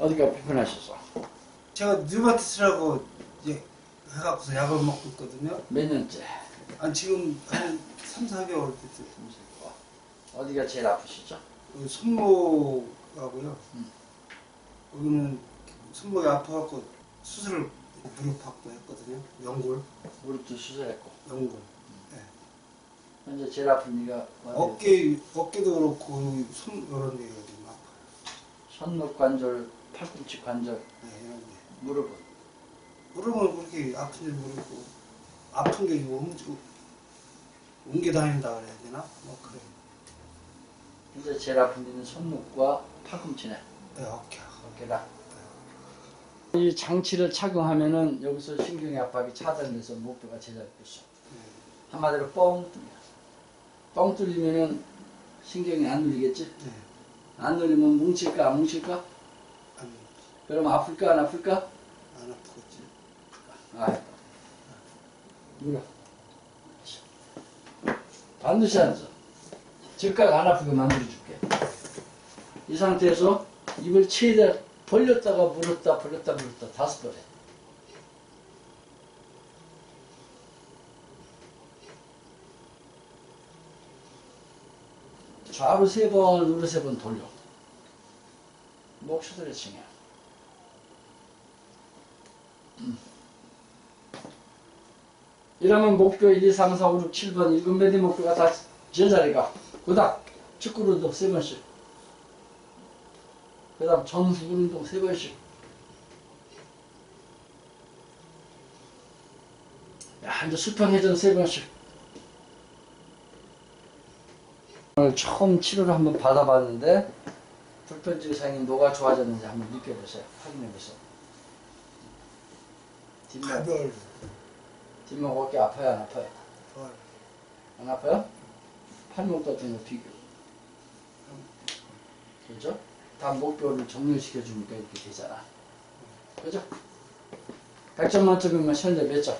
어디가 불편하셔서? 제가 류마티스라고 이제 해갖고서 약을 먹고 있거든요. 몇 년째? 아 지금 한 3, 4개월 됐어요. 어디가 제일 아프시죠? 그 손목하고요. 음. 여기는 손목이 아파갖고 수술을 무릎하고 했거든요. 연골, 무릎도 수술했고 연골. 현재 제일 아픈 데가 어디? 어깨, 어깨도 그렇고 여기 손 이런 아파요. 손목 관절, 팔꿈치 관절, 네, 데. 무릎은 무릎은 그렇게 아픈 줄 모르고 아픈 게 옮겨, 옮겨 다닌다 그래야 되나? 뭐 그래. 현재 제일 아픈 데는 손목과 팔꿈치네. 네, 어깨. 어깨다. 이 장치를 착용하면은 여기서 신경의 압박이 차단돼서 목표가 제작됐어. 한마디로 뻥 뚫려. 뻥 뚫리면은 신경이 안 눌리겠지? 네. 안 눌리면 뭉칠까 안 뭉칠까? 안, 그럼 아플까 안 아플까? 안 아프겠지. 아, 물어. 반드시 앉아. 즉각 안 아프게 만들어줄게. 이 상태에서 입을 최대한 벌렸다가 물었다 벌렸다 물었다 다섯 번 해. 좌로 세 번, 우로 세 번 돌려. 목 스트레칭이야. 이러면 목표 1, 2, 3, 4, 5, 6, 7번 일곱 메디 목표가 다 제자리가. 그 다음 축구운동 세 번씩. 그 다음 전후 운동 세 번씩. 야 이제 수평회전 세 번씩 오늘 처음 치료를 한번 받아봤는데 불편 증상이 뭐가 좋아졌는지 한번 느껴보세요 확인해보세요 뒷목 가별. 뒷목 어깨 아파요 안 아파요? 별. 안 아파요? 팔목 같은 거 비교. 그죠? 다 목표를 정렬시켜 주니까 이렇게 되잖아. 그죠? 100점 만점이면 현재 몇 점?